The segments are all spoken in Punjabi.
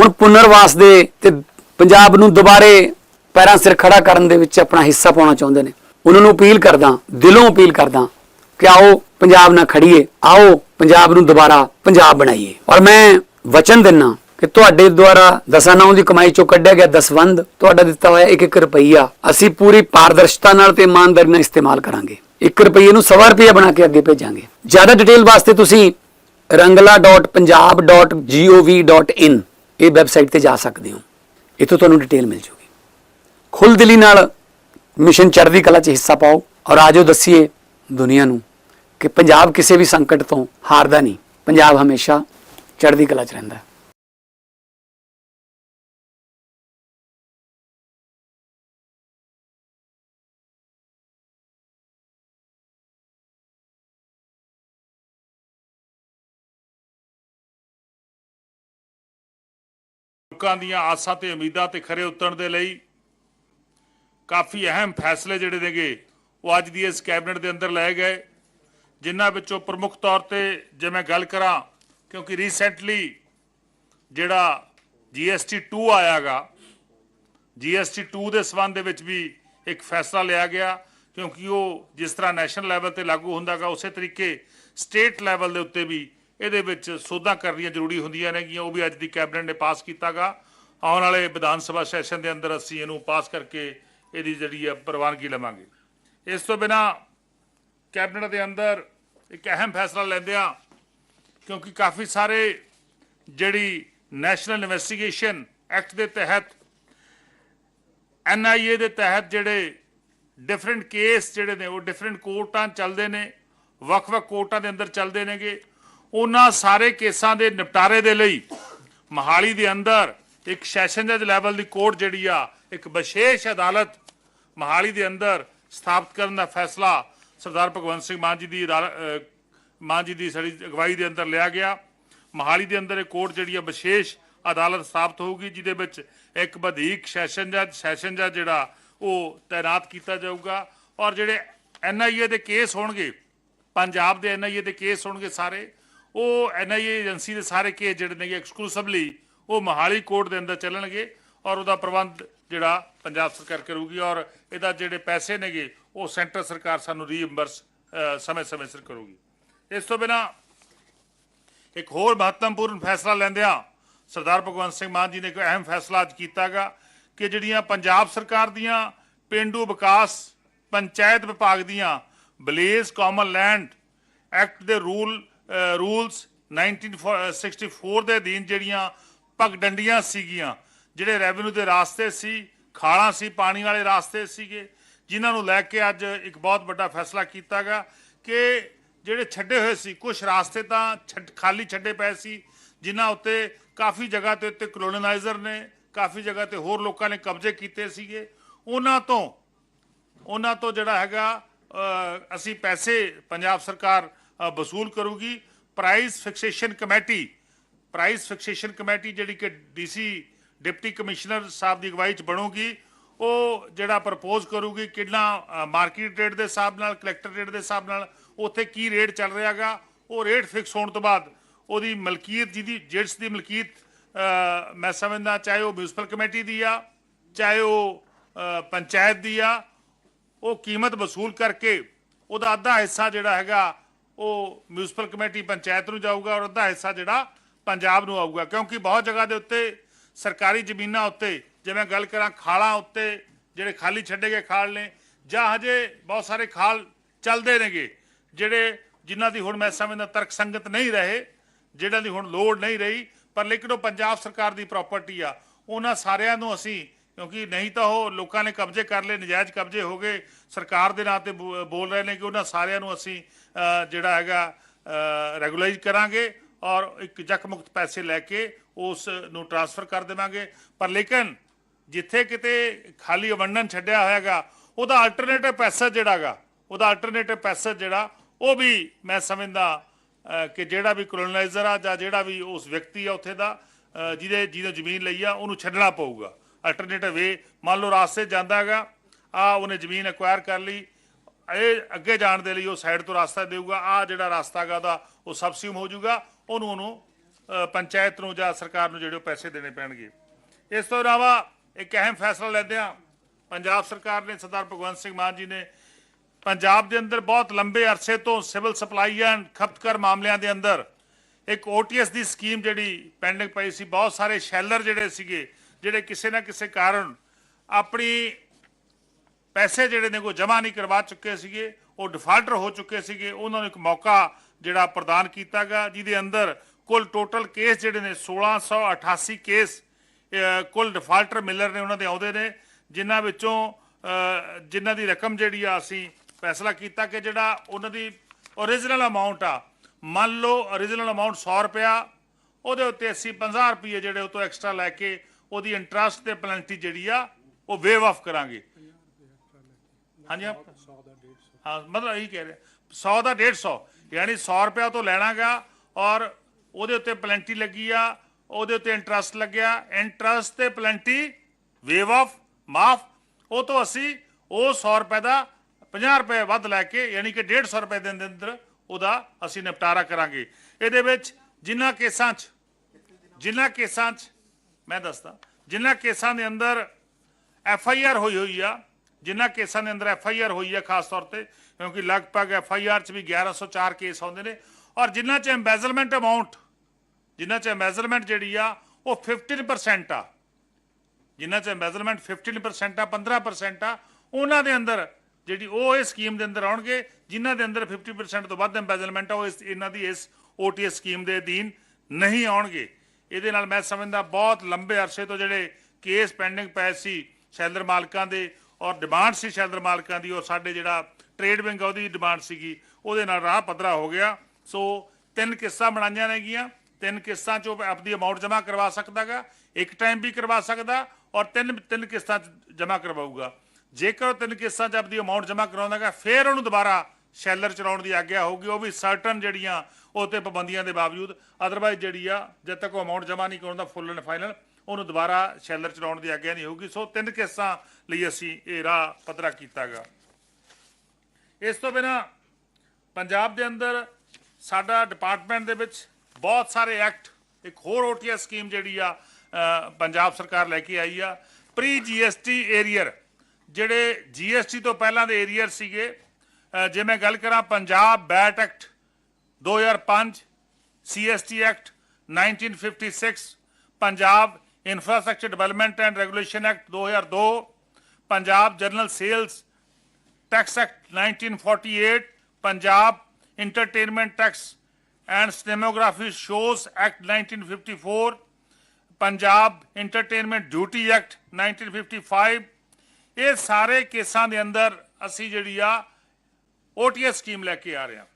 ਹੁਣ ਪੁਨਰਵਾਸ ਦੇ ਤੇ ਪੰਜਾਬ ਨੂੰ ਦੁਬਾਰੇ ਪੈਰਾਂ ਸਿਰ ਖੜਾ ਕਰਨ ਦੇ ਵਿੱਚ ਆਪਣਾ ਹਿੱਸਾ ਪਾਉਣਾ ਚਾਹੁੰਦੇ ਨੇ। ਉਹਨਾਂ ਨੂੰ ਅਪੀਲ ਕਰਦਾ, ਦਿਲੋਂ ਅਪੀਲ ਕਰਦਾ ਕਿ ਆਓ ਪੰਜਾਬ ਨਾਲ ਖੜੀਏ, ਆਓ ਪੰਜਾਬ ਨੂੰ ਦੁਬਾਰਾ ਪੰਜਾਬ ਬਣਾਈਏ। ਔਰ ਮੈਂ ਵਚਨ ਦਿੰਨਾ ਕਿ ਤੁਹਾਡੇ ਦੁਆਰਾ ਦਸਾਂ ਦੀ ਕਮਾਈ ਚੋਂ ਕੱਢਿਆ ਗਿਆ ਦਸਵੰਦ ਤੁਹਾਡਾ ਦਿੱਤਾ ਹੋਇਆ 1-1 ਰੁਪਈਆ ਅਸੀਂ ਪੂਰੀ ਪਾਰਦਰਸ਼ਤਾ ਨਾਲ ਤੇ ਇਮਾਨਦਾਰੀ ਨਾਲ ਇਸਤੇਮਾਲ ਕਰਾਂਗੇ। 1 ਰੁਪਈਏ ਨੂੰ ਸਵਾ ਰੁਪਈਆ ਬਣਾ ਕੇ ਅੱਗੇ ਭੇਜਾਂਗੇ। ਜ਼ਿਆਦਾ ਡਿਟੇਲ ਵਾਸਤੇ ਤੁਸੀਂ rangla.punjab.gov.in ਇਹ ਵੈਬਸਾਈਟ ਤੇ ਜਾ ਸਕਦੇ ਹੋ। ਇੱਥੋਂ ਤੁਹਾਨੂੰ ਡਿਟੇਲ ਮਿਲ ਜੂਗੀ। ਖੁੱਲ੍ਹ ਦਿਲੀ ਨਾਲ ਮਿਸ਼ਨ ਚੜ੍ਹਦੀ ਕਲਾ 'ਚ ਹਿੱਸਾ ਪਾਓ ਔਰ ਆਜੋ ਦੱਸੀਏ ਦੁਨੀਆ ਨੂੰ ਕਿ ਪੰਜਾਬ ਕਿਸੇ ਵੀ ਸੰਕਟ ਤੋਂ ਹਾਰਦਾ ਨਹੀਂ। ਪੰਜਾਬ ਹਮੇਸ਼ਾ ਚੜ੍ਹਦੀ ਕਲਾ 'ਚ ਰਹਿੰਦਾ। ਲੋਕਾਂ ਦੀਆਂ ਆਸਾਂ ਤੇ ਉਮੀਦਾਂ ਤੇ ਖਰੇ ਉਤਰਨ ਦੇ ਲਈ ਕਾਫੀ ਅਹਿਮ ਫੈਸਲੇ ਜਿਹੜੇ ਨੇਗੇ, ਉਹ ਅੱਜ ਦੀ ਇਸ ਕੈਬਨਿਟ ਦੇ ਅੰਦਰ ਲਏ ਗਏ, ਜਿਨ੍ਹਾਂ ਵਿੱਚੋਂ ਪ੍ਰਮੁੱਖ ਤੌਰ ਤੇ ਜੇ ਮੈਂ ਗੱਲ ਕਰਾਂ, ਕਿਉਂਕਿ ਰੀਸੈਂਟਲੀ ਜਿਹੜਾ GST 2 ਆਇਆਗਾ GST 2 ਦੇ ਸਬੰਧ ਦੇ ਵਿੱਚ ਵੀ ਇੱਕ ਫੈਸਲਾ ਲਿਆ ਗਿਆ, ਕਿਉਂਕਿ ਉਹ ਜਿਸ ਤਰ੍ਹਾਂ ਨੈਸ਼ਨਲ ਲੈਵਲ ਤੇ ਲਾਗੂ ਹੁੰਦਾਗਾ, ਉਸੇ ਤਰੀਕੇ ਸਟੇਟ ਲੈਵਲ ਦੇ ਉੱਤੇ ਵੀ ਇਹਦੇ ਵਿੱਚ ਸੋਧਾਂ ਕਰਨੀਆਂ ਜ਼ਰੂਰੀ ਹੁੰਦੀਆਂ ਨੇਗੀਆਂ, ਉਹ ਵੀ ਅੱਜ ਦੀ ਕੈਬਨਿਟ ਨੇ ਪਾਸ ਕੀਤਾਗਾ। ਆਉਣ ਵਾਲੇ ਵਿਧਾਨ ਸਭਾ ਸੈਸ਼ਨ ਦੇ ਅੰਦਰ ਅਸੀਂ ਇਹਨੂੰ ਪਾਸ ਕਰਕੇ ਇਹਦੀ ਜਿਹੜੀ ਆ ਪ੍ਰਵਾਨਗੀ ਲਵਾਂਗੇ। ਇਸ ਤੋਂ ਬਿਨਾ ਕੈਬਨਿਟ ਦੇ ਅੰਦਰ ਇੱਕ ਅਹਿਮ ਫੈਸਲਾ ਲੈਂਦਿਆਂ ਕਿਉਂਕਿ ਕਾਫੀ ਸਾਰੇ ਜਿਹੜੀ ਨੈਸ਼ਨਲ ਇਨਵੈਸਟੀਗੇਸ਼ਨ ਐਕਟ ਦੇ ਤਹਿਤ ਐਨਆਈਏ ਦੇ ਤਹਿਤ ਜਿਹੜੇ ਡਿਫਰੈਂਟ ਕੇਸ ਜਿਹੜੇ ਨੇ, ਉਹ ਡਿਫਰੈਂਟ ਕੋਰਟਾਂ ਚੱਲਦੇ ਨੇ, ਵੱਖ-ਵੱਖ ਕੋਰਟਾਂ ਦੇ ਅੰਦਰ ਚੱਲਦੇ ਨੇਗੇ। ਉਹਨਾਂ ਸਾਰੇ ਕੇਸਾਂ ਦੇ ਨਿਪਟਾਰੇ ਦੇ ਲਈ ਮਹਾਲੀ ਦੇ ਅੰਦਰ ਇੱਕ ਸੈਸ਼ਨ ਜੱਜ ਲੈਵਲ ਦੀ ਕੋਰਟ ਜਿਹੜੀ ਆ, ਇੱਕ ਵਿਸ਼ੇਸ਼ ਅਦਾਲਤ ਮਹਾਲੀ ਦੇ ਅੰਦਰ ਸਥਾਪਿਤ ਕਰਨ ਦਾ ਫੈਸਲਾ ਸਰਦਾਰ ਭਗਵੰਤ ਸਿੰਘ ਮਾਨ ਜੀ ਦੀ ਅਦਾਲ- ਮਾਨ ਜੀ ਦੀ ਸਾਡੀ ਅਗਵਾਈ ਦੇ ਅੰਦਰ ਲਿਆ ਗਿਆ। ਮਹਾਲੀ ਦੇ ਅੰਦਰ ਇਹ ਕੋਰਟ ਜਿਹੜੀ ਆ, ਵਿਸ਼ੇਸ਼ ਅਦਾਲਤ ਸਥਾਪਿਤ ਹੋਊਗੀ, ਜਿਹਦੇ ਵਿੱਚ ਇੱਕ ਵਧੇਕ ਸੈਸ਼ਨ ਜੱਜ ਸੈਸ਼ਨ ਜੱਜ ਜਿਹੜਾ, ਉਹ ਤਾਇਨਾਤ ਕੀਤਾ ਜਾਊਗਾ। ਔਰ ਜਿਹੜੇ ਐਨਆਈਏ ਦੇ ਕੇਸ ਹੋਣਗੇ, ਪੰਜਾਬ ਦੇ ਐਨਆਈਏ ਦੇ ਕੇਸ ਹੋਣਗੇ ਸਾਰੇ ਉਹ ਐਨਆਈਏ ਏਜੰਸੀ ਦੇ ਸਾਰੇ ਕੇਸ ਜਿਹੜੇ ਨੇਗੇ ਐਕਸਕਲੂਸਿਵਲੀ ਉਹ ਮਹਾਲੀ ਕੋਰਟ ਦੇ ਅੰਦਰ ਚੱਲਣਗੇ ਔਰ ਉਹਦਾ ਪ੍ਰਬੰਧ ਜਿਹੜਾ ਪੰਜਾਬ ਸਰਕਾਰ ਕਰੂਗੀ ਔਰ ਇਹਦਾ ਜਿਹੜੇ ਪੈਸੇ ਨੇਗੇ, ਉਹ ਸੈਂਟਰ ਸਰਕਾਰ ਸਾਨੂੰ ਰੀਇੰਬਰਸ ਸਮੇਂ-ਸਮੇਂ ਸਿਰ ਕਰੂਗੀ। ਇਸ ਤੋਂ ਬਿਨਾ ਇੱਕ ਹੋਰ ਮਹੱਤਵਪੂਰਨ ਫੈਸਲਾ ਲੈਂਦਿਆਂ ਸਰਦਾਰ ਭਗਵੰਤ ਸਿੰਘ ਮਾਨ ਜੀ ਨੇ ਇੱਕ ਅਹਿਮ ਫੈਸਲਾ ਅੱਜ ਕੀਤਾਗਾ ਕਿ ਜਿਹੜੀਆਂ ਪੰਜਾਬ ਸਰਕਾਰ ਦੀਆਂ ਪਿੰਡੂ ਵਿਕਾਸ ਪੰਚਾਇਤ ਵਿਭਾਗ ਦੀਆਂ ਬਲੇਜ਼ ਕਾਮਨ ਲੈਂਡ ਐਕਟ ਦੇ ਰੂਲ ਰੂਲਸ 1964 ਦੇ ਅਧੀਨ ਜਿਹੜੀਆਂ ਪਗਡੰਡੀਆਂ ਸੀਗੀਆਂ, ਜਿਹੜੇ ਰੈਵਨਿਊ ਦੇ ਰਾਸਤੇ ਸੀ, ਖਾਲਾਂ ਸੀ, ਪਾਣੀ ਵਾਲੇ ਰਾਸਤੇ ਸੀਗੇ, ਜਿਨ੍ਹਾਂ ਨੂੰ ਲੈ ਕੇ ਅੱਜ ਇੱਕ ਬਹੁਤ ਵੱਡਾ ਫੈਸਲਾ ਕੀਤਾ ਗਿਆ ਕਿ ਜਿਹੜੇ ਛੱਡੇ ਹੋਏ ਸੀ ਕੁਝ ਰਾਸਤੇ ਤਾਂ ਛੱਡ- ਖਾਲੀ ਛੱਡੇ ਪਏ ਸੀ, ਜਿਨ੍ਹਾਂ ਉੱਤੇ ਕਾਫੀ ਜਗ੍ਹਾ ਤੇ ਉੱਤੇ ਕਲੋਨਾਈਜ਼ਰ ਨੇ, ਕਾਫੀ ਜਗ੍ਹਾ ਤੇ ਹੋਰ ਲੋਕਾਂ ਨੇ ਕਬਜ਼ੇ ਕੀਤੇ ਸੀਗੇ। ਉਹਨਾਂ ਤੋਂ ਉਹਨਾਂ ਤੋਂ ਜਿਹੜਾ ਹੈਗਾ ਅਸੀਂ ਪੈਸੇ ਪੰਜਾਬ ਸਰਕਾਰ ਵਸੂਲ ਕਰੂਗੀ। Price fixation committee price fixation committee ਜਿਹੜੀ ਕਿ ਡੀਸੀ ਡਿਪਟੀ ਕਮਿਸ਼ਨਰ ਸਾਹਿਬ ਦੀ ਅਗਵਾਈ ਚ ਬਣੂਗੀ, ਉਹ ਜਿਹੜਾ ਪ੍ਰਪੋਜ਼ ਕਰੂਗੀ ਕਿੰਨਾ ਮਾਰਕੀਟ ਰੇਟ ਦੇ ਹਿਸਾਬ ਨਾਲ ਕਲੈਕਟਰ ਰੇਟ ਦੇ ਹਿਸਾਬ ਨਾਲ, ਉੱਥੇ ਕੀ ਰੇਟ ਚੱਲ ਰਿਹਾਗਾ ਉਹ ਰੇਟ ਫਿਕਸ ਹੋਣ ਤੋਂ ਬਾਅਦ ਉਹਦੀ ਮਲਕੀਅਤ ਜਿਹਦੀ, ਜਿਸ ਦੀ ਮਲਕੀਅਤ ਮੈਂ ਸਮਝਦਾ ਚਾਹੇ ਉਹ ਮਿਊਨਿਸਪਲ ਕਮੇਟੀ ਦੀ ਆ, ਚਾਹੇ ਉਹ ਪੰਚਾਇਤ ਦੀ ਆ, ਉਹ ਕੀਮਤ ਵਸੂਲ ਕਰਕੇ ਉਹਦਾ ਅੱਧਾ ਹਿੱਸਾ ਜਿਹੜਾ ਹੈਗਾ ਉਹ ਮਿਊਨਿਸਪਲ ਕਮੇਟੀ ਪੰਚਾਇਤ ਨੂੰ ਜਾਊਗਾ ਔਰ ਅੱਧਾ ਹਿੱਸਾ ਜਿਹੜਾ ਪੰਜਾਬ ਨੂੰ ਆਊਗਾ, ਕਿਉਂਕਿ ਬਹੁਤ ਜਗ੍ਹਾ ਦੇ ਉੱਤੇ ਸਰਕਾਰੀ ਜ਼ਮੀਨਾਂ ਉੱਤੇ, ਜਿਵੇਂ ਗੱਲ ਕਰਾਂ ਖਾਲਾਂ ਉੱਤੇ, ਜਿਹੜੇ ਖਾਲੀ ਛੱਡੇ ਗਏ ਖਾਲ ਨੇ, ਜਾਂ ਹਜੇ ਬਹੁਤ ਸਾਰੇ ਖਾਲ ਚੱਲਦੇ ਨੇਗੇ, ਜਿਹੜੇ ਜਿਨ੍ਹਾਂ ਦੀ ਹੁਣ ਮੈਂ ਸਮਝਦਾ ਤਰਕ ਸੰਗਤ ਨਹੀਂ ਰਹੇ ਜਿਹੜਾ ਦੀ ਹੁਣ ਲੋੜ ਨਹੀਂ ਰਹੀ, ਪਰ ਲੇਕਿਨ ਉਹ ਪੰਜਾਬ ਸਰਕਾਰ ਦੀ ਪ੍ਰਾਪਰਟੀ ਆ, ਉਹਨਾਂ ਸਾਰਿਆਂ ਨੂੰ ਅਸੀਂ ਕਿਉਂਕਿ ਨਹੀਂ ਤਾਂ ਉਹ ਲੋਕਾਂ ਨੇ ਕਬਜ਼ੇ ਕਰ ਲਏ, ਨਜਾਇਜ਼ ਕਬਜ਼ੇ ਹੋ ਗਏ। ਸਰਕਾਰ ਦੇ ਨਾਂ ਤੇ ਬੋ- ਬੋਲ ਰਹੇ ਨੇ ਕਿ ਉਹਨਾਂ ਸਾਰਿਆਂ ਨੂੰ ਅਸੀਂ ਜਿਹੜਾ ਹੈਗਾ ਰੈਗੂਲਾਈਜ਼ ਕਰਾਂਗੇ ਔਰ ਇੱਕ ਜਖਮੁਕਤ ਪੈਸੇ ਲੈ ਕੇ ਉਸ ਨੂੰ ਟ੍ਰਾਂਸਫਰ ਕਰ ਦੇਵਾਂਗੇ। ਪਰ ਲੇਕਿਨ ਜਿੱਥੇ ਕਿਤੇ ਖਾਲੀ ਅਵੰਡਨ ਛੱਡਿਆ ਹੋਇਆਗਾ, ਉਹਦਾ ਆਲਟਰਨੇਟਿਵ ਪੈਸਾ ਜਿਹੜਾਗਾ ਉਹਦਾ ਆਲਟਰਨੇਟਿਵ ਪੈਸਾ ਜਿਹੜਾ, ਉਹ ਵੀ ਮੈਂ ਸਮਝਦਾ ਕਿ ਜਿਹੜਾ ਵੀ ਕਲੋਨਾਈਜ਼ਰ ਆ ਜਾਂ ਜਿਹੜਾ ਵੀ ਉਸ ਵਿਅਕਤੀ ਆ ਉੱਥੇ ਦਾ ਜਿਹਦੇ ਜਿਹਨੇ ਜ਼ਮੀਨ ਲਈ ਆ, ਉਹਨੂੰ ਛੱਡਣਾ ਪਊਗਾ। ਅਲਟਰਨੇਟਿਵ ਵੇ, ਮੰਨ ਲਓ ਰਾਸਤੇ ਜਾਂਦਾ ਹੈਗਾ, ਆ ਉਹਨੇ ਜ਼ਮੀਨ ਐਕਵਾਇਰ ਕਰ ਲਈ, ਇਹ ਅੱਗੇ ਜਾਣ ਦੇ ਲਈ ਉਹ ਸਾਈਡ ਤੋਂ ਰਸਤਾ ਦੇਊਗਾ, ਆ ਜਿਹੜਾ ਰਸਤਾ ਹੈਗਾ ਉਹਦਾ, ਉਹ ਸਬਸਿਊਮ ਹੋ ਜਾਊਗਾ, ਉਹਨੂੰ ਉਹਨੂੰ ਪੰਚਾਇਤ ਨੂੰ ਜਾਂ ਸਰਕਾਰ ਨੂੰ ਜਿਹੜੇ ਉਹ ਪੈਸੇ ਦੇਣੇ ਪੈਣਗੇ। ਇਸ ਤੋਂ ਇਲਾਵਾ ਇੱਕ ਅਹਿਮ ਫੈਸਲਾ ਲੈਂਦੇ ਹਾਂ, ਪੰਜਾਬ ਸਰਕਾਰ ਨੇ ਸਰਦਾਰ ਭਗਵੰਤ ਸਿੰਘ ਮਾਨ ਜੀ ਨੇ, ਪੰਜਾਬ ਦੇ ਅੰਦਰ ਬਹੁਤ ਲੰਬੇ ਅਰਸੇ ਤੋਂ ਸਿਵਲ ਸਪਲਾਈ ਐਂਡ ਖਪਤਕਾਰ ਮਾਮਲਿਆਂ ਦੇ ਅੰਦਰ ਇੱਕ OTS ਦੀ ਸਕੀਮ ਜਿਹੜੀ ਪੈਂਡਿੰਗ ਪਈ ਸੀ, ਬਹੁਤ ਸਾਰੇ ਸ਼ੈਲਰ ਜਿਹੜੇ ਸੀਗੇ ਜਿਹੜੇ ਕਿਸੇ ਨਾ ਕਿਸੇ ਕਾਰਨ ਆਪਣੀ ਪੈਸੇ ਜਿਹੜੇ ਨੇ ਕੋ ਜਮ੍ਹਾਂ ਨਹੀਂ ਕਰਵਾ ਚੁੱਕੇ ਸੀਗੇ, ਉਹ ਡਿਫਾਲਟਰ ਹੋ ਚੁੱਕੇ ਸੀਗੇ, ਉਹਨਾਂ ਨੂੰ ਇੱਕ ਮੌਕਾ ਜਿਹੜਾ ਪ੍ਰਦਾਨ ਕੀਤਾ ਗਿਆ, ਜਿਹਦੇ ਅੰਦਰ ਕੁੱਲ ਟੋਟਲ ਕੇਸ ਜਿਹੜੇ ਨੇ 1688 ਕੇਸ ਕੁੱਲ ਡਿਫਾਲਟਰ ਮਿਲਰ ਨੇ ਉਹਨਾਂ ਦੇ ਆਉਂਦੇ ਨੇ, ਜਿਨ੍ਹਾਂ ਵਿੱਚੋਂ ਜਿਨ੍ਹਾਂ ਦੀ ਰਕਮ ਜਿਹੜੀ ਆ ਅਸੀਂ ਫੈਸਲਾ ਕੀਤਾ ਕਿ ਜਿਹੜਾ ਉਹਨਾਂ ਦੀ ਓਰੀਜਨਲ ਅਮਾਉਂਟ ਆ, ਮੰਨ ਲਓ ਓਰੀਜਨਲ ਅਮਾਉਂਟ 100 ਰੁਪਿਆ ਉਹਦੇ ਉੱਤੇ ਅਸੀਂ 50 ਰੁਪਏ ਜਿਹੜੇ ਉਹ ਤੋਂ ਐਕਸਟਰਾ ਲੈ ਕੇ ਉਹਦੀ ਇੰਟਰਸਟ ਤੇ ਪੈਨਲਟੀ ਜਿਹੜੀ ਆ, ਉਹ ਵੇਵ ਆਫ ਕਰਾਂਗੇ। ਹਾਂਜੀ, ਆਪ? ਹਾਂ, ਮਤਲਬ ਇਹੀ ਕਹਿ ਰਿਹਾ। 100 ਦਾ 150 ਯਾਨੀ 100 ਰੁਪਇਆ ਤੋਂ ਲੈਣਾਗਾ ਔਰ ਉਹਦੇ ਉੱਤੇ ਪਲੈਂਟੀ ਲੱਗੀ ਆ, ਉਹਦੇ ਉੱਤੇ ਇੰਟਰਸਟ ਲੱਗਿਆ। ਇੰਟਰਸਟ ਤੇ ਪਲੈਂਟੀ ਵੇਵ ਆਫ ਮਾਫ। ਉਹ ਤੋਂ ਅਸੀਂ ਉਹ 100 ਰੁਪਏ ਦਾ 50 ਰੁਪਏ ਵੱਧ ਲੈ ਕੇ, ਯਾਨੀ ਕਿ 150 ਰੁਪਏ ਦੇ ਅੰਦਰ ਉਹਦਾ ਅਸੀਂ ਨਿਪਟਾਰਾ ਕਰਾਂਗੇ। ਇਹਦੇ ਵਿੱਚ ਜਿਨ੍ਹਾਂ ਕੇਸਾਂ 'ਚ ਜਿਨ੍ਹਾਂ ਕੇਸਾਂ 'ਚ ਮੈਂ ਦੱਸਦਾ ਜਿਨ੍ਹਾਂ ਕੇਸਾਂ ਦੇ ਅੰਦਰ ਐਫ ਆਈ ਆਰ ਹੋਈ ਹੋਈ ਆ ਜਿਨ੍ਹਾਂ ਕੇਸਾਂ ਦੇ ਅੰਦਰ ਐਫ ਆਈ ਆਰ ਹੋਈ ਆ ਖਾਸ ਤੌਰ ਤੇ, ਕਿਉਂਕਿ ਲਗਭਗ ਐਫ ਆਈ ਆਰ 'ਚ ਵੀ 1104 ਕੇਸ ਆਉਂਦੇ ਨੇ, ਔਰ ਜਿਨ੍ਹਾਂ 'ਚ ਐਮਬੈਜ਼ਲਮੈਂਟ ਅਮਾਉਂਟ ਜਿਨ੍ਹਾਂ 'ਚ ਐਮਬੈਜ਼ਲਮੈਂਟ ਜਿਹੜੀ ਆ, ਉਹ 15% ਆ। ਜਿਨ੍ਹਾਂ 'ਚ ਐਮਬੈਜ਼ਲਮੈਂਟ 15% ਆ 15% ਆ, ਉਹਨਾਂ ਦੇ ਅੰਦਰ ਜਿਹੜੀ ਉਹ ਇਸ ਸਕੀਮ ਦੇ ਅੰਦਰ ਆਉਣਗੇ ਜਿਨ੍ਹਾਂ ਦੇ ਅੰਦਰ 50% ਤੋਂ ਵੱਧ ਐਮਬੈਜ਼ਲਮੈਂਟ ਆ, ਉਹ ਇਸ, ਇਹਨਾਂ ਦੀ ਇਸ OTS ਸਕੀਮ ਦੇ ਅਧੀਨ ਨਹੀਂ ਆਉਣਗੇ। ਇਹਦੇ ਨਾਲ ਮੈਂ ਸਮਝਦਾ ਬਹੁਤ ਲੰਬੇ ਅਰਸੇ ਤੋਂ ਜਿਹੜੇ ਕੇਸ ਪੈਂਡਿੰਗ ਪਏ ਸੀ ਸ਼ੈਲਰ ਮਾਲਕਾਂ ਦੇ ਔਰ ਡਿਮਾਂਡ ਸੀ ਸ਼ੈਲਰ ਮਾਲਕਾਂ ਦੀ, ਔਰ ਸਾਡੇ ਜਿਹੜਾ ਟ੍ਰੇਡ ਵਿੰਗ ਉਹਦੀ ਡਿਮਾਂਡ ਸੀਗੀ, ਉਹਦੇ ਨਾਲ ਰਾਹ ਪੱਧਰਾ ਹੋ ਗਿਆ। ਸੋ ਤਿੰਨ ਕਿਸ਼ਤਾਂ ਬਣਾਈਆਂ ਨੇਗੀਆਂ ਤਿੰਨ ਕਿਸ਼ਤਾਂ ਚੋਂ ਆਪਦੀ ਅਮਾਉਂਟ ਜਮ੍ਹਾਂ ਕਰਵਾ ਸਕਦਾਗਾ, ਇੱਕ ਟਾਈਮ ਵੀ ਕਰਵਾ ਸਕਦਾ, ਔਰ ਤਿੰਨ ਤਿੰਨ ਕਿਸ਼ਤਾਂ ਚ ਜਮ੍ਹਾਂ ਕਰਵਾਊਗਾ। ਜੇਕਰ ਉਹ ਤਿੰਨ ਕਿਸ਼ਤਾਂ ਚ ਆਪਦੀ ਅਮਾਉਂਟ ਜਮ੍ਹਾਂ ਕਰਾਉਂਦਾਗਾ, ਫਿਰ ਉਹਨੂੰ ਦੁਬਾਰਾ ਸ਼ੈਲਰ ਚਲਾਉਣ ਦੀ ਆਗਿਆ ਹੋਊਗੀ, ਉਹ ਵੀ ਸਰਟਨ ਜਿਹੜੀਆਂ ਉਹ ਤੇ ਪਾਬੰਦੀਆਂ ਦੇ ਬਾਵਜੂਦ। ਅਦਰਵਾਈਜ਼ ਜਿਹੜੀ ਆ, ਜਦ ਤੱਕ ਉਹ ਅਮਾਉਂਟ ਜਮ੍ਹਾਂ ਨਹੀਂ ਕਰਾਉਂਦਾ ਫੁੱਲ ਐਂਡ ਫਾਈਨਲ ਉਹਨੂੰ ਦੁਬਾਰਾ ਸ਼ੈਲਰ ਚਲਾਉਣ ਦੀ ਆਗਿਆ ਨਹੀਂ ਹੋਊਗੀ। ਸੋ ਤਿੰਨ ਕੇਸਾਂ ਲਈ ਅਸੀਂ ਇਹ ਰਾਹ ਪੱਧਰਾ ਕੀਤਾਗਾ। ਇਸ ਤੋਂ ਬਿਨਾ ਪੰਜਾਬ ਦੇ ਅੰਦਰ ਸਾਡਾ ਡਿਪਾਰਟਮੈਂਟ ਦੇ ਵਿੱਚ ਬਹੁਤ ਸਾਰੇ ਐਕਟ ਇੱਕ ਹੋਰ ਓਟੀਐਸ ਸਕੀਮ ਜਿਹੜੀ ਆ ਪੰਜਾਬ ਸਰਕਾਰ ਲੈ ਕੇ ਆਈ ਆ। ਪ੍ਰੀ ਜੀਐਸਟੀ ਏਰੀਅਰ ਜਿਹੜੇ ਜੀਐਸਟੀ ਤੋਂ ਪਹਿਲਾਂ ਦੇ ਏਰੀਅਰ ਸੀਗੇ ਜੇ ਮੈਂ ਗੱਲ ਕਰਾਂ Punjab VAT act 2005 CST act 1956 Punjab infrastructure development and regulation act 2002 Punjab general sales Tax Act 1948, Punjab Entertainment Tax and Cinematography Shows Act 1954, Punjab Entertainment Duty Act 1955 ਇਹ ਸਾਰੇ ਕੇਸਾਂ ਦੇ ਅੰਦਰ ਅਸੀਂ ਜਿਹੜੀ ਆ OTS ਸਕੀਮ ਲੈ ਕੇ ਆ ਰਿਹਾ।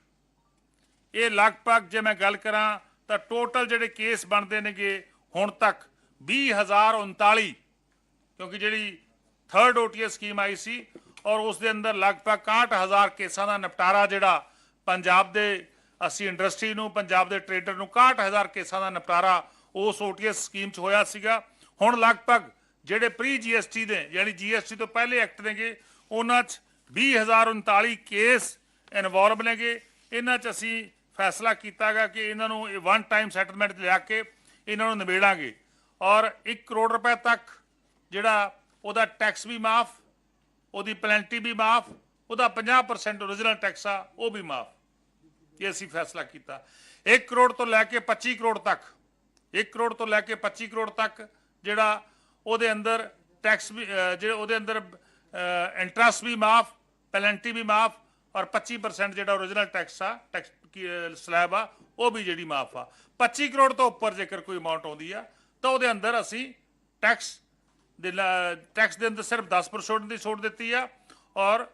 ਇਹ ਲਗਭਗ ਜੇ ਮੈਂ ਗੱਲ ਕਰਾਂ ਤਾਂ ਟੋਟਲ ਜਿਹੜੇ ਕੇਸ ਬਣਦੇ ਨੇਗੇ ਹੁਣ ਤੱਕ 20039 ਕਿਉਂਕਿ ਜਿਹੜੀ ਥਰਡ OTS ਸਕੀਮ ਆਈ ਸੀ ਔਰ ਉਸ ਦੇ ਅੰਦਰ ਲਗਭਗ 61000 ਕੇਸਾਂ ਦਾ ਨਿਪਟਾਰਾ ਜਿਹੜਾ ਪੰਜਾਬ ਦੇ ਅਸੀਂ ਇੰਡਸਟਰੀ ਨੂੰ, ਪੰਜਾਬ ਦੇ ਟ੍ਰੇਡਰ ਨੂੰ 61000 ਕੇਸਾਂ ਦਾ ਨਿਪਟਾਰਾ ਉਸ OTS ਸਕੀਮ 'ਚ ਹੋਇਆ ਸੀਗਾ। ਹੁਣ ਲਗਭਗ ਜਿਹੜੇ ਪ੍ਰੀ GST ਦੇ, ਯਾਨੀ GST ਤੋਂ ਪਹਿਲੇ ਐਕਟ ਨੇਗੇ, ਉਹਨਾਂ 'ਚ 20039 ਕੇਸ ਇਨਵੋਲਵ ਨੇਗੇ। ਇਹਨਾਂ 'ਚ ਅਸੀਂ ਫੈਸਲਾ ਕੀਤਾਗਾ ਕਿ ਇਹਨਾਂ ਨੂੰ ਵਨ ਟਾਈਮ ਸੈਟਲਮੈਂਟ ਲਿਆ ਕੇ ਇਹਨਾਂ ਨੂੰ ਨਿਬੇੜਾਂਗੇ। ਔਰ 1 ਕਰੋੜ ਰੁਪਏ ਤੱਕ ਜਿਹੜਾ ਉਹਦਾ ਟੈਕਸ ਵੀ ਮਾਫ, ਉਹਦੀ ਪੈਨਲਟੀ ਵੀ ਮਾਫ, ਉਹਦਾ 50% ਓਰੀਜਨਲ ਟੈਕਸ ਆ, ਉਹ ਵੀ ਮਾਫ। ਇਹ ਅਸੀਂ ਫੈਸਲਾ ਕੀਤਾ। 1 ਕਰੋੜ ਤੋਂ ਲੈ ਕੇ 25 ਕਰੋੜ ਤੱਕ 1 ਕਰੋੜ ਤੋਂ ਲੈ ਕੇ 25 ਕਰੋੜ ਤੱਕ ਜਿਹੜਾ ਉਹਦੇ ਅੰਦਰ ਟੈਕਸ ਵੀ ਜਿਹੜੇ ਉਹਦੇ ਅੰਦਰ ਇੰਟਰਸਟ ਵੀ ਮਾਫ ਪੈਨਲਟੀ ਵੀ ਮਾਫ ਔਰ 25% ਜਿਹੜਾ ਓਰੀਜਨਲ ਟੈਕਸ ਆ ਟੈਕਸ ਸਲੈਬ ਆ, ਉਹ ਵੀ ਜਿਹੜੀ ਮਾਫ ਆ। 25 ਕਰੋੜ ਤੋਂ ਉੱਪਰ ਜੇਕਰ ਕੋਈ ਅਮਾਉਂਟ ਆਉਂਦੀ ਆ, ਤਾਂ ਉਹਦੇ ਅੰਦਰ ਅਸੀਂ ਟੈਕਸ ਦੇ ਟੈਕਸ ਦੇ ਅੰਦਰ ਸਿਰਫ 10% ਦੀ ਛੋਟ ਦਿੱਤੀ ਆ ਔਰ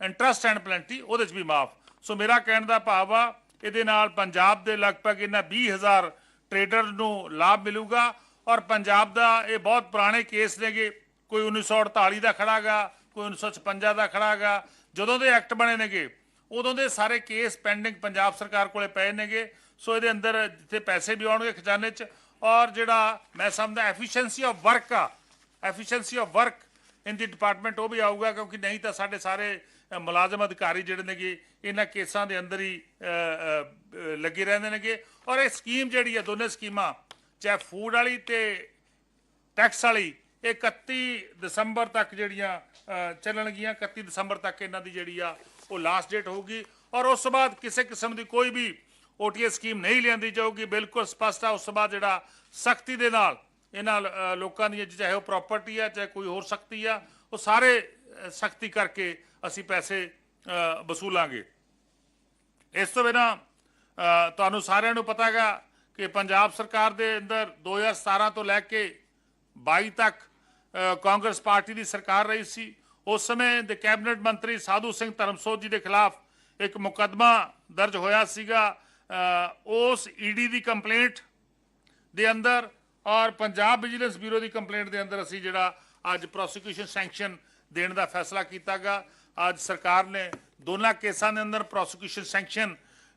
ਇੰਟਰਸਟ ਐਂਡ ਪੈਨਲਟੀ ਉਹਦੇ 'ਚ ਵੀ ਮਾਫ। ਸੋ ਮੇਰਾ ਕਹਿਣ ਦਾ ਭਾਵ ਆ, ਇਹਦੇ ਨਾਲ ਪੰਜਾਬ ਦੇ ਲਗਭਗ ਇਹਨਾਂ 20000 ਟ੍ਰੇਡਰ ਨੂੰ ਲਾਭ ਮਿਲੂਗਾ ਔਰ ਪੰਜਾਬ ਦਾ ਇਹ ਬਹੁਤ ਪੁਰਾਣੇ ਕੇਸ ਨੇਗੇ। ਕੋਈ 1948 ਦਾ ਖੜਾਗਾ ਕੋਈ 1956 ਦਾ ਖੜਾਗਾ ਜਦੋਂ ਦੇ ਐਕਟ ਬਣੇ ਨੇਗੇ, ਉਦੋਂ ਦੇ ਸਾਰੇ ਕੇਸ ਪੈਂਡਿੰਗ ਪੰਜਾਬ ਸਰਕਾਰ ਕੋਲੇ ਪਏ ਨੇਗੇ, ਸੋ ਇਹਦੇ ਅੰਦਰ ਜਿੱਥੇ ਪੈਸੇ ਵੀ ਆਉਣਗੇ ਖਜ਼ਾਨੇ 'ਚ, ਔਰ ਜਿਹੜਾ ਮੈਂ ਸਮਝਦਾ ਐਫੀਸ਼ੀਐਂਸੀ ਆਫ ਵਰਕ ਆ efficiency of work in the department ਉਹ ਵੀ ਆਊਗਾ, ਕਿਉਂਕਿ ਨਹੀਂ ਤਾਂ ਸਾਡੇ ਸਾਰੇ ਮੁਲਾਜ਼ਮ ਅਧਿਕਾਰੀ ਜਿਹੜੇ ਨੇਗੇ, ਇਹਨਾਂ ਕੇਸਾਂ ਦੇ ਅੰਦਰ ਹੀ ਲੱਗੇ ਰਹਿੰਦੇ ਨੇਗੇ, ਔਰ ਇਹ ਸਕੀਮ ਜਿਹੜੀ ਆ, ਦੋਨੇ ਸਕੀਮਾਂ ਚਾਹੇ ਫੂਡ ਵਾਲੀ ਤੇ ਟੈਕਸ ਵਾਲੀ 31 ਦਸੰਬਰ ਤੱਕ ਜਿਹੜੀਆਂ ਚੱਲਣਗੀਆਂ 31 ਦਸੰਬਰ ਤੱਕ ਇਹਨਾਂ ਦੀ ਜਿਹੜੀ ਆ, ਉਹ ਲਾਸਟ ਡੇਟ ਹੋਊਗੀ। ਔਰ ਉਸ ਤੋਂ ਬਾਅਦ ਕਿਸੇ ਕਿਸਮ ਦੀ ਕੋਈ ਵੀ ਓਟੀਏ ਸਕੀਮ ਨਹੀਂ ਲਿਆਂਦੀ ਜਾਊਗੀ। ਬਿਲਕੁਲ ਸਪਸ਼ਟ ਆ, ਉਸ ਤੋਂ ਬਾਅਦ ਜਿਹੜਾ ਸਖਤੀ ਦੇ ਨਾਲ ਇਹਨਾਂ ਲੋਕਾਂ ਦੀ ਚਾਹੇ ਉਹ ਪ੍ਰਾਪਰਟੀ ਆ, ਚਾਹੇ ਕੋਈ ਹੋਰ ਸਖਤੀ ਆ, ਉਹ ਸਾਰੇ ਸਖਤੀ ਕਰਕੇ ਅਸੀਂ ਪੈਸੇ ਵਸੂਲਾਂਗੇ। ਇਸ ਤੋਂ ਬਿਨਾਂ ਤੁਹਾਨੂੰ ਸਾਰਿਆਂ ਨੂੰ ਪਤਾ ਹੈਗਾ ਕਿ ਪੰਜਾਬ ਸਰਕਾਰ ਦੇ ਅੰਦਰ 2017 ਤੋਂ ਲੈ ਕੇ 22 ਤੱਕ ਕਾਂਗਰਸ ਪਾਰਟੀ ਦੀ ਸਰਕਾਰ ਰਹੀ ਸੀ। ਉਸ ਸਮੇਂ ਦੇ ਕੈਬਨਿਟ ਮੰਤਰੀ ਸਾਧੂ ਸਿੰਘ ਧਰਮਸੋਤ ਜੀ ਦੇ ਖਿਲਾਫ ਇੱਕ ਮੁਕੱਦਮਾ ਦਰਜ ਹੋਇਆ ਸੀਗਾ। ਅ, ਉਸ ਈਡੀ ਦੀ ਕੰਪਲੇਂਟ ਦੇ ਅੰਦਰ ਔਰ ਪੰਜਾਬ ਵਿਜੀਲੈਂਸ ਬਿਊਰੋ ਦੀ ਕੰਪਲੇਂਟ ਦੇ ਅੰਦਰ ਅਸੀਂ ਜਿਹੜਾ ਅੱਜ ਪ੍ਰੋਸੀਕਿਊਸ਼ਨ ਸੈਂਕਸ਼ਨ ਦੇਣ ਦਾ ਫੈਸਲਾ ਕੀਤਾਗਾ। ਅੱਜ ਸਰਕਾਰ ਨੇ ਦੋਨਾਂ ਕੇਸਾਂ ਦੇ ਅੰਦਰ ਪ੍ਰੋਸੀਕਿਊਸ਼ਨ ਸੈਂਕਸ਼ਨ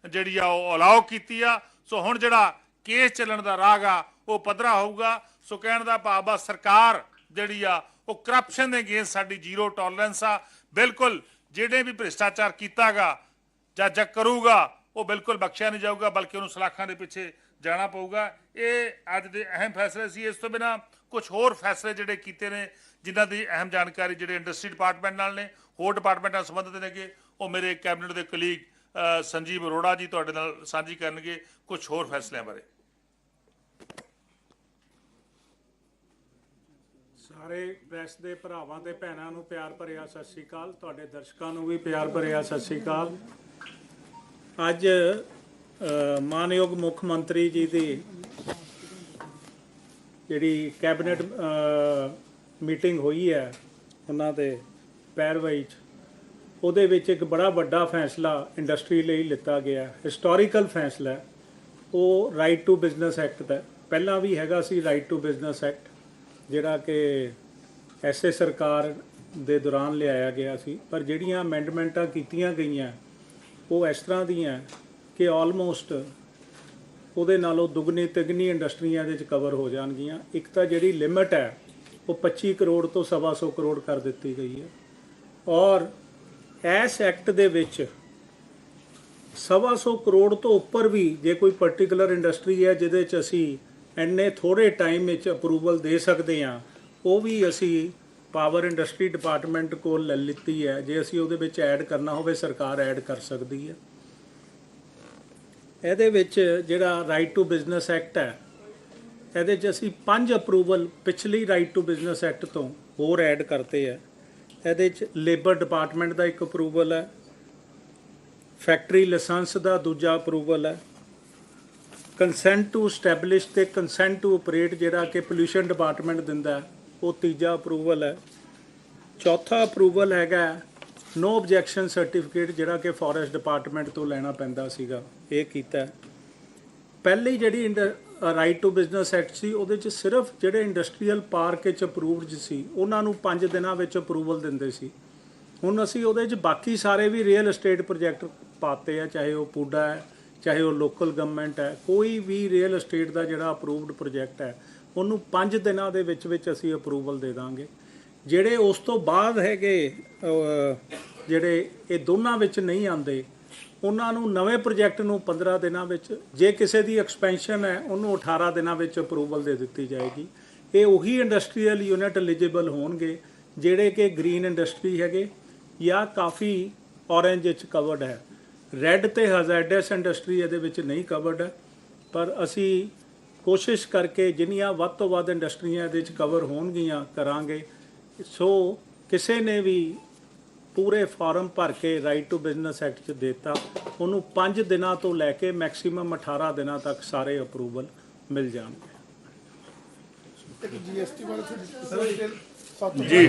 ਜਿਹੜੀ ਆ ਉਹ ਅਲਾਉ ਕੀਤੀ ਆ। ਸੋ ਹੁਣ ਜਿਹੜਾ ਕੇਸ ਚੱਲਣ ਦਾ ਰਾਹ ਆ ਉਹ ਪੱਧਰਾ ਹੋਊਗਾ। ਸੋ ਕਹਿਣ ਦਾ ਭਾਵ ਆ ਸਰਕਾਰ ਜਿਹੜੀ ਆ, ਉਹ ਕਰਪਸ਼ਨ ਦੇ ਅਗੇਂਸਟ ਸਾਡੀ ਜ਼ੀਰੋ ਟੋਲਰੈਂਸ ਆ। ਬਿਲਕੁਲ, ਜਿਹੜੇ ਵੀ ਭ੍ਰਿਸ਼ਟਾਚਾਰ ਕੀਤਾਗਾ ਜਾਂ ਜੱਜ ਕਰੂਗਾ, ਉਹ ਬਿਲਕੁਲ ਬਖਸ਼ਿਆ ਨਹੀਂ ਜਾਊਗਾ, ਬਲਕਿ ਉਹਨੂੰ ਸਲਾਖਾਂ ਦੇ ਪਿੱਛੇ ਜਾਣਾ ਪਊਗਾ। ਇਹ ਅੱਜ ਦੇ ਅਹਿਮ ਫੈਸਲੇ ਸੀ। ਇਸ ਤੋਂ ਬਿਨਾ ਕੁਝ ਹੋਰ ਫੈਸਲੇ ਜਿਹੜੇ ਕੀਤੇ ਨੇ, ਜਿਨ੍ਹਾਂ ਦੀ ਅਹਿਮ ਜਾਣਕਾਰੀ ਜਿਹੜੇ ਇੰਡਸਟਰੀ ਡਿਪਾਰਟਮੈਂਟ ਨਾਲ ਨੇ, ਹੋਰ ਡਿਪਾਰਟਮੈਂਟਾਂ ਨਾਲ ਸੰਬੰਧਿਤ ਨੇਗੇ, ਉਹ ਮੇਰੇ ਕੈਬਨਿਟ ਦੇ ਕਲੀਗ ਸੰਜੀਵ ਅਰੋੜਾ ਜੀ ਤੁਹਾਡੇ ਨਾਲ ਸਾਂਝੀ ਕਰਨਗੇ ਕੁਝ ਹੋਰ ਫੈਸਲਿਆਂ ਬਾਰੇ। ਸਾਰੇ ਪ੍ਰੈਸ ਦੇ ਭਰਾਵਾਂ ਤੇ ਭੈਣਾਂ ਨੂੰ ਪਿਆਰ ਭਰਿਆ ਸਤਿ ਸ਼੍ਰੀ ਅਕਾਲ। ਤੁਹਾਡੇ ਦਰਸ਼ਕਾਂ ਨੂੰ ਵੀ ਪਿਆਰ ਭਰਿਆ ਸਤਿ ਸ਼੍ਰੀ ਅਕਾਲ। ਅੱਜ ਮਾਨਯੋਗ ਮੁੱਖ ਮੰਤਰੀ ਜੀ ਦੀ ਜਿਹੜੀ ਕੈਬਨਿਟ ਮੀਟਿੰਗ ਹੋਈ ਹੈ, ਉਹਨਾਂ ਦੇ ਪੈਰਵਾਈ 'ਚ, ਉਹਦੇ ਵਿੱਚ ਇੱਕ ਬੜਾ ਵੱਡਾ ਫੈਸਲਾ ਇੰਡਸਟਰੀ ਲਈ ਲਿੱਤਾ ਗਿਆ ਹਿਸਟੋਰੀਕਲ ਫੈਸਲਾ ਉਹ ਰਾਈਟ ਟੂ ਬਿਜ਼ਨਸ ਐਕਟ ਦਾ ਪਹਿਲਾਂ ਵੀ ਹੈਗਾ ਸੀ ਰਾਈਟ ਟੂ ਬਿਜ਼ਨਸ ਐਕਟ ਜਿਹੜਾ ਕਿ ਐਸੇ ਸਰਕਾਰ ਦੇ ਦੌਰਾਨ ਲਿਆਇਆ ਗਿਆ ਸੀ, ਪਰ ਜਿਹੜੀਆਂ ਅਮੈਂਡਮੈਂਟਾਂ ਕੀਤੀਆਂ ਗਈਆਂ, ਉਹ ਇਸ ਤਰ੍ਹਾਂ ਦੀਆਂ ਕਿ ਆਲਮੋਸਟ ਉਹਦੇ ਨਾਲੋਂ ਦੁੱਗਣੀ ਤਿਗਣੀ ਇੰਡਸਟਰੀਆਂ ਦੇ ਵਿੱਚ ਕਵਰ ਹੋ ਜਾਣਗੀਆਂ। ਇੱਕ ਤਾਂ ਜਿਹੜੀ ਲਿਮਟ ਹੈ, ਉਹ 25 ਕਰੋੜ ਤੋਂ ਸਵਾ ਸੌ ਕਰੋੜ ਕਰ ਦਿੱਤੀ ਗਈ ਹੈ। ਔਰ ਇਸ ਐਕਟ ਦੇ ਵਿੱਚ ਸਵਾ ਸੌ ਕਰੋੜ ਤੋਂ ਉੱਪਰ ਵੀ ਜੇ ਕੋਈ ਪਾਰਟਿਕੂਲਰ ਇੰਡਸਟਰੀ ਹੈ, ਜਿਹਦੇ 'ਚ ਅਸੀਂ ਇੰਨੇ ਥੋੜੇ ਟਾਈਮ ਵਿੱਚ ਅਪਰੂਵਲ ਦੇ ਸਕਦੇ ਹਾਂ, ਉਹ ਵੀ ਅਸੀਂ ਪਾਵਰ ਇੰਡਸਟਰੀ ਡਿਪਾਰਟਮੈਂਟ ਕੋਲ ਲੈ ਲਿੱਤੀ ਹੈ, ਜੇ ਅਸੀਂ ਉਹਦੇ ਵਿੱਚ ਐਡ ਕਰਨਾ ਹੋਵੇ, ਸਰਕਾਰ ਐਡ ਕਰ ਸਕਦੀ ਹੈ। ਇਹਦੇ ਵਿੱਚ ਜਿਹੜਾ ਰਾਈਟ ਟੂ ਬਿਜ਼ਨਸ ਐਕਟ ਹੈ, ਇਹਦੇ 'ਚ ਅਸੀਂ ਪੰਜ ਅਪਰੂਵਲ ਪਿਛਲੀ ਰਾਈਟ ਟੂ ਬਿਜ਼ਨਸ ਐਕਟ ਤੋਂ ਹੋਰ ਐਡ ਕਰਤੇ ਹੈ। ਇਹਦੇ 'ਚ ਲੇਬਰ ਡਿਪਾਰਟਮੈਂਟ ਦਾ ਇੱਕ ਅਪਰੂਵਲ ਹੈ ਫੈਕਟਰੀ ਲਾਇਸੈਂਸ ਦਾ ਦੂਜਾ ਅਪਰੂਵਲ ਹੈ। ਕੰਸੈਂਟ ਟੂ ਸਟੈਬਲਿਸ਼ ਤੇ ਕੰਸੈਂਟ ਟੂ ਆਪਰੇਟ ਜਿਹੜਾ ਕਿ ਪੋਲੂਸ਼ਨ ਡਿਪਾਰਟਮੈਂਟ ਦਿੰਦਾ ਉਹ ਤੀਜਾ ਅਪਰੂਵਲ ਹੈ। ਚੌਥਾ ਅਪਰੂਵਲ ਹੈਗਾ ਨੋ ਆਬਜੈਕਸ਼ਨ ਸਰਟੀਫਿਕੇਟ ਜਿਹੜਾ ਕਿ ਫੋਰੈਸਟ ਡਿਪਾਰਟਮੈਂਟ ਤੋਂ ਲੈਣਾ ਪੈਂਦਾ ਸੀਗਾ, ਇਹ ਕੀਤਾ ਪਹਿਲੀ ਜਿਹੜੀ ਰਾਈਟ ਟੂ ਬਿਜ਼ਨਸ ਐਕਟ ਸੀ, ਉਹਦੇ ਚ ਸਿਰਫ ਜਿਹੜੇ ਇੰਡਸਟਰੀਅਲ ਪਾਰਕ ਵਿੱਚ ਅਪਰੂਵਡ ਸੀ, ਉਹਨਾਂ ਨੂੰ 5 ਦਿਨਾਂ ਵਿੱਚ ਅਪਰੂਵਲ ਦਿੰਦੇ ਸੀ। ਹੁਣ ਅਸੀਂ ਉਹਦੇ ਚ ਬਾਕੀ ਸਾਰੇ ਵੀ ਰੀਅਲ ਏਸਟੇਟ ਪ੍ਰੋਜੈਕਟ ਪਾਤੇ ਆ, ਚਾਹੇ ਉਹ ਪੂਡਾ ਹੈ ਚਾਹੇ ਉਹ ਲੋਕਲ ਗਵਰਨਮੈਂਟ ਹੈ, ਕੋਈ ਵੀ ਰੀਅਲ ਏਸਟੇਟ ਦਾ ਜਿਹੜਾ ਅਪਰੂਵਡ ਪ੍ਰੋਜੈਕਟ ਹੈ, ਉਹਨੂੰ 5 ਦਿਨਾਂ ਦੇ ਵਿੱਚ ਵਿੱਚ ਅਸੀਂ ਅਪਰੂਵਲ ਦੇ ਦਾਂਗੇ। ਜਿਹੜੇ ਉਸ ਤੋਂ ਬਾਅਦ ਹੈਗੇ ਜਿਹੜੇ ਇਹ ਦੋਨਾਂ ਵਿੱਚ ਨਹੀਂ ਆਉਂਦੇ, ਉਹਨਾਂ ਨੂੰ ਨਵੇਂ ਪ੍ਰੋਜੈਕਟ ਨੂੰ 15 ਦਿਨਾਂ ਵਿੱਚ, ਜੇ ਕਿਸੇ ਦੀ ਐਕਸਪੈਂਸ਼ਨ ਹੈ, ਉਹਨੂੰ 18 ਦਿਨਾਂ ਵਿੱਚ ਅਪਰੂਵਲ ਦੇ ਦਿੱਤੀ ਜਾਏਗੀ। ਇਹ ਉਹੀ ਇੰਡਸਟਰੀਅਲ ਯੂਨਿਟ ਐਲੀਜੀਬਲ ਹੋਣਗੇ, ਜਿਹੜੇ ਕਿ ਗ੍ਰੀਨ ਇੰਡਸਟਰੀ ਹੈਗੇ, ਜਾਂ ਕਾਫੀ ਔਰੇਂਜ ਵਿੱਚ ਕਵਰਡ ਹੈ। ਰੈੱਡ ਤੇ ਹਜ਼ਾਰਡਸ ਇੰਡਸਟਰੀ ਇਹਦੇ ਵਿੱਚ ਨਹੀਂ ਕਵਰਡ ਹੈ ਪਰ ਅਸੀਂ ਕੋਸ਼ਿਸ਼ ਕਰਕੇ ਜਿੰਨੀਆਂ ਵੱਧ ਤੋਂ ਵੱਧ ਇੰਡਸਟਰੀਆਂ ਇਹਦੇ ਵਿੱਚ ਕਵਰ ਹੋਣਗੀਆਂ ਕਰਾਂਗੇ ਸੋ ਕਿਸੇ ਨੇ ਵੀ ਪੂਰੇ ਫਾਰਮ ਭਰ ਕੇ ਰਾਈਟ ਟੂ ਬਿਜ਼ਨਸ ਐਕਟ 'ਚ ਦਿੱਤਾ ਉਹਨੂੰ 5 ਦਿਨਾਂ ਤੋਂ ਲੈ ਕੇ ਮੈਕਸਿਮਮ 18 ਦਿਨਾਂ ਤੱਕ ਸਾਰੇ ਅਪਰੂਵਲ ਮਿਲ ਜਾਣਗੇ ਜੀਐਸਟੀ ਬਾਰੇ ਥੋੜੀ ਜੀ